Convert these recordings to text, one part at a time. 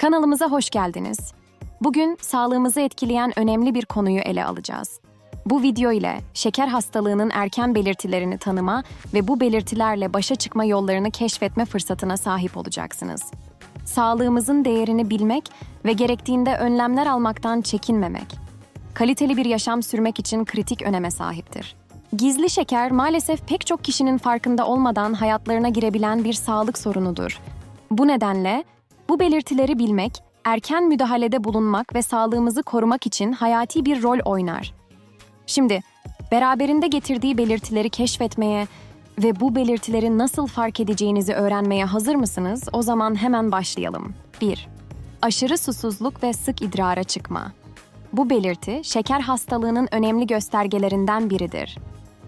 Kanalımıza hoş geldiniz. Bugün sağlığımızı etkileyen önemli bir konuyu ele alacağız. Bu video ile şeker hastalığının erken belirtilerini tanıma ve bu belirtilerle başa çıkma yollarını keşfetme fırsatına sahip olacaksınız. Sağlığımızın değerini bilmek ve gerektiğinde önlemler almaktan çekinmemek, kaliteli bir yaşam sürmek için kritik öneme sahiptir. Gizli şeker maalesef pek çok kişinin farkında olmadan hayatlarına girebilen bir sağlık sorunudur. Bu nedenle bu belirtileri bilmek, erken müdahalede bulunmak ve sağlığımızı korumak için hayati bir rol oynar. Şimdi beraberinde getirdiği belirtileri keşfetmeye ve bu belirtileri nasıl fark edeceğinizi öğrenmeye hazır mısınız? O zaman hemen başlayalım. 1. Aşırı susuzluk ve sık idrara çıkma. Bu belirti şeker hastalığının önemli göstergelerinden biridir.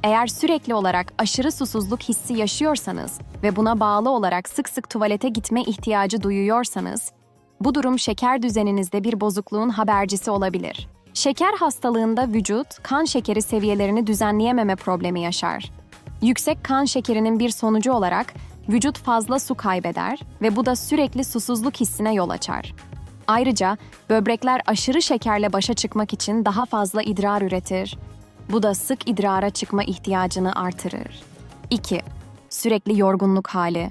Eğer sürekli olarak aşırı susuzluk hissi yaşıyorsanız ve buna bağlı olarak sık sık tuvalete gitme ihtiyacı duyuyorsanız, bu durum şeker düzeninizde bir bozukluğun habercisi olabilir. Şeker hastalığında vücut kan şekeri seviyelerini düzenleyememe problemi yaşar. Yüksek kan şekerinin bir sonucu olarak vücut fazla su kaybeder ve bu da sürekli susuzluk hissine yol açar. Ayrıca böbrekler aşırı şekerle başa çıkmak için daha fazla idrar üretir. Bu da sık idrara çıkma ihtiyacını artırır. 2. Sürekli yorgunluk hali.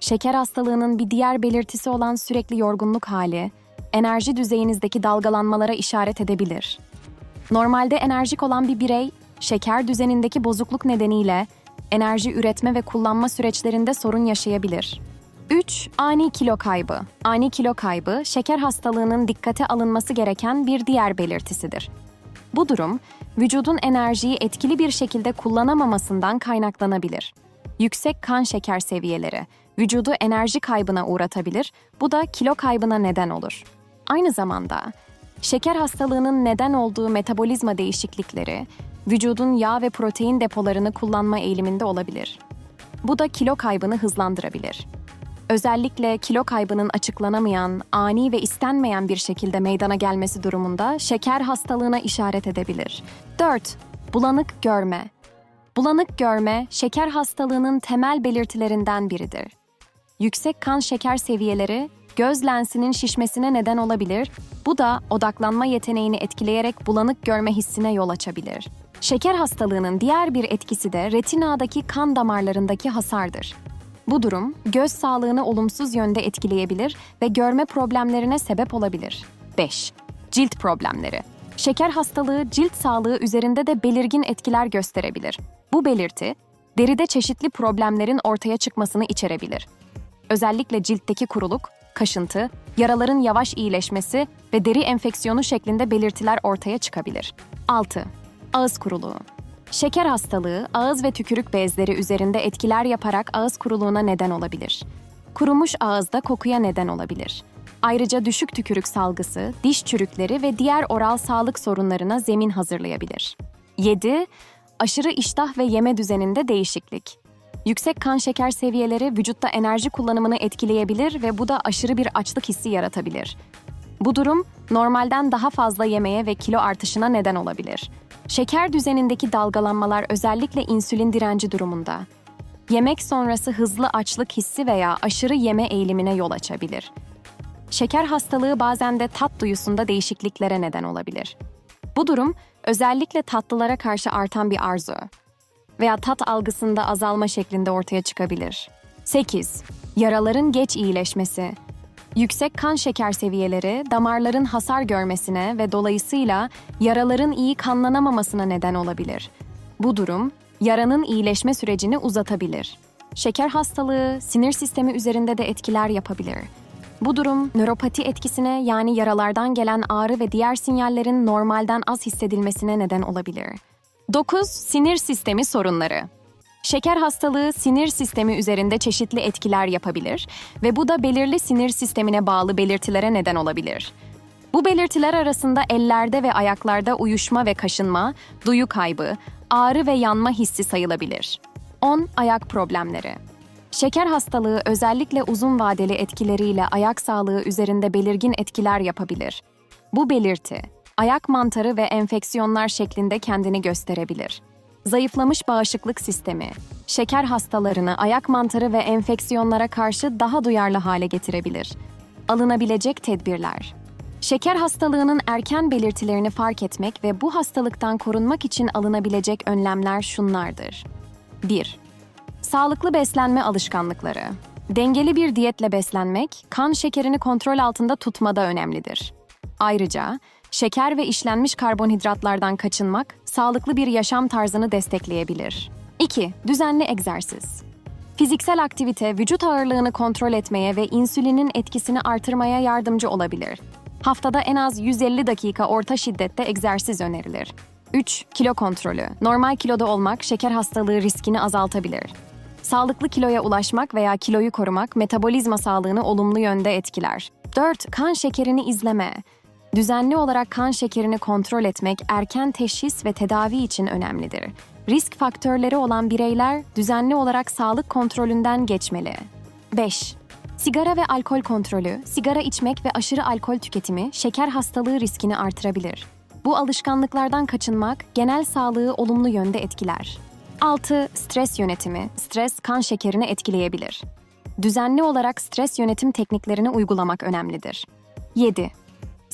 Şeker hastalığının bir diğer belirtisi olan sürekli yorgunluk hali, enerji düzeyinizdeki dalgalanmalara işaret edebilir. Normalde enerjik olan bir birey, şeker düzenindeki bozukluk nedeniyle enerji üretme ve kullanma süreçlerinde sorun yaşayabilir. 3. Ani kilo kaybı. Ani kilo kaybı, şeker hastalığının dikkate alınması gereken bir diğer belirtisidir. Bu durum, vücudun enerjiyi etkili bir şekilde kullanamamasından kaynaklanabilir. Yüksek kan şeker seviyeleri, vücudu enerji kaybına uğratabilir, bu da kilo kaybına neden olur. Aynı zamanda, şeker hastalığının neden olduğu metabolizma değişiklikleri, vücudun yağ ve protein depolarını kullanma eğiliminde olabilir. Bu da kilo kaybını hızlandırabilir. Özellikle kilo kaybının açıklanamayan, ani ve istenmeyen bir şekilde meydana gelmesi durumunda şeker hastalığına işaret edebilir. 4. Bulanık görme. Bulanık görme, şeker hastalığının temel belirtilerinden biridir. Yüksek kan şeker seviyeleri göz lensinin şişmesine neden olabilir. Bu da odaklanma yeteneğini etkileyerek bulanık görme hissine yol açabilir. Şeker hastalığının diğer bir etkisi de retinadaki kan damarlarındaki hasardır. Bu durum göz sağlığını olumsuz yönde etkileyebilir ve görme problemlerine sebep olabilir. 5. Cilt problemleri. Şeker hastalığı cilt sağlığı üzerinde de belirgin etkiler gösterebilir. Bu belirti deride çeşitli problemlerin ortaya çıkmasını içerebilir. Özellikle ciltteki kuruluk, kaşıntı, yaraların yavaş iyileşmesi ve deri enfeksiyonu şeklinde belirtiler ortaya çıkabilir. 6. Ağız kuruluğu. Şeker hastalığı ağız ve tükürük bezleri üzerinde etkiler yaparak ağız kuruluğuna neden olabilir. Kurumuş ağızda kokuya neden olabilir. Ayrıca düşük tükürük salgısı, diş çürükleri ve diğer oral sağlık sorunlarına zemin hazırlayabilir. 7. Aşırı iştah ve yeme düzeninde değişiklik. Yüksek kan şeker seviyeleri vücutta enerji kullanımını etkileyebilir ve bu da aşırı bir açlık hissi yaratabilir. Bu durum normalden daha fazla yemeye ve kilo artışına neden olabilir. Şeker düzenindeki dalgalanmalar özellikle insülin direnci durumunda. Yemek sonrası hızlı açlık hissi veya aşırı yeme eğilimine yol açabilir. Şeker hastalığı bazen de tat duyusunda değişikliklere neden olabilir. Bu durum özellikle tatlılara karşı artan bir arzu veya tat algısında azalma şeklinde ortaya çıkabilir. 8. Yaraların geç iyileşmesi. Yüksek kan şeker seviyeleri damarların hasar görmesine ve dolayısıyla yaraların iyi kanlanamamasına neden olabilir. Bu durum yaranın iyileşme sürecini uzatabilir. Şeker hastalığı sinir sistemi üzerinde de etkiler yapabilir. Bu durum nöropati etkisine yani yaralardan gelen ağrı ve diğer sinyallerin normalden az hissedilmesine neden olabilir. 9. Sinir sistemi sorunları. Şeker hastalığı sinir sistemi üzerinde çeşitli etkiler yapabilir ve bu da belirli sinir sistemine bağlı belirtilere neden olabilir. Bu belirtiler arasında ellerde ve ayaklarda uyuşma ve kaşınma, duyu kaybı, ağrı ve yanma hissi sayılabilir. 10. Ayak problemleri. Şeker hastalığı özellikle uzun vadeli etkileriyle ayak sağlığı üzerinde belirgin etkiler yapabilir. Bu belirti, ayak mantarı ve enfeksiyonlar şeklinde kendini gösterebilir. Zayıflamış bağışıklık sistemi, şeker hastalarını ayak mantarı ve enfeksiyonlara karşı daha duyarlı hale getirebilir. Alınabilecek tedbirler. Şeker hastalığının erken belirtilerini fark etmek ve bu hastalıktan korunmak için alınabilecek önlemler şunlardır. 1. Sağlıklı beslenme alışkanlıkları. Dengeli bir diyetle beslenmek, kan şekerini kontrol altında tutmada önemlidir. Ayrıca şeker ve işlenmiş karbonhidratlardan kaçınmak, sağlıklı bir yaşam tarzını destekleyebilir. 2. Düzenli egzersiz. Fiziksel aktivite vücut ağırlığını kontrol etmeye ve insülinin etkisini artırmaya yardımcı olabilir. Haftada en az 150 dakika orta şiddette egzersiz önerilir. 3. Kilo kontrolü. Normal kiloda olmak şeker hastalığı riskini azaltabilir. Sağlıklı kiloya ulaşmak veya kiloyu korumak metabolizma sağlığını olumlu yönde etkiler. 4. Kan şekerini izleme. Düzenli olarak kan şekerini kontrol etmek erken teşhis ve tedavi için önemlidir. Risk faktörleri olan bireyler düzenli olarak sağlık kontrolünden geçmeli. 5. Sigara ve alkol kontrolü, sigara içmek ve aşırı alkol tüketimi şeker hastalığı riskini artırabilir. Bu alışkanlıklardan kaçınmak genel sağlığı olumlu yönde etkiler. 6. Stres yönetimi, stres kan şekerini etkileyebilir. Düzenli olarak stres yönetim tekniklerini uygulamak önemlidir. 7.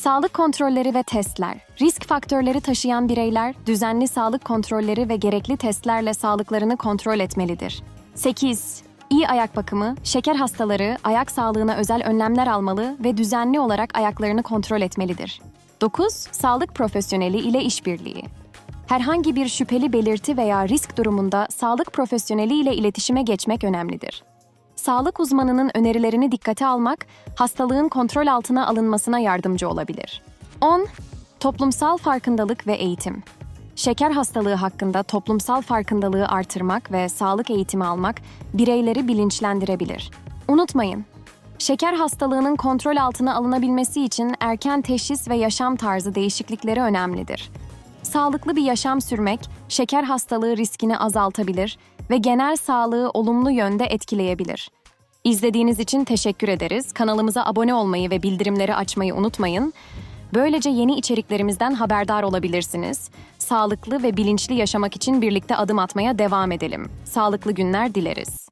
Sağlık kontrolleri ve testler. Risk faktörleri taşıyan bireyler düzenli sağlık kontrolleri ve gerekli testlerle sağlıklarını kontrol etmelidir. 8. İyi ayak bakımı, şeker hastaları ayak sağlığına özel önlemler almalı ve düzenli olarak ayaklarını kontrol etmelidir. 9. Sağlık profesyoneli ile işbirliği. Herhangi bir şüpheli belirti veya risk durumunda sağlık profesyoneli ile iletişime geçmek önemlidir. Sağlık uzmanının önerilerini dikkate almak, hastalığın kontrol altına alınmasına yardımcı olabilir. 10. Toplumsal farkındalık ve eğitim. Şeker hastalığı hakkında toplumsal farkındalığı artırmak ve sağlık eğitimi almak bireyleri bilinçlendirebilir. Unutmayın, şeker hastalığının kontrol altına alınabilmesi için erken teşhis ve yaşam tarzı değişiklikleri önemlidir. Sağlıklı bir yaşam sürmek, şeker hastalığı riskini azaltabilir ve genel sağlığı olumlu yönde etkileyebilir. İzlediğiniz için teşekkür ederiz. Kanalımıza abone olmayı ve bildirimleri açmayı unutmayın. Böylece yeni içeriklerimizden haberdar olabilirsiniz. Sağlıklı ve bilinçli yaşamak için birlikte adım atmaya devam edelim. Sağlıklı günler dileriz.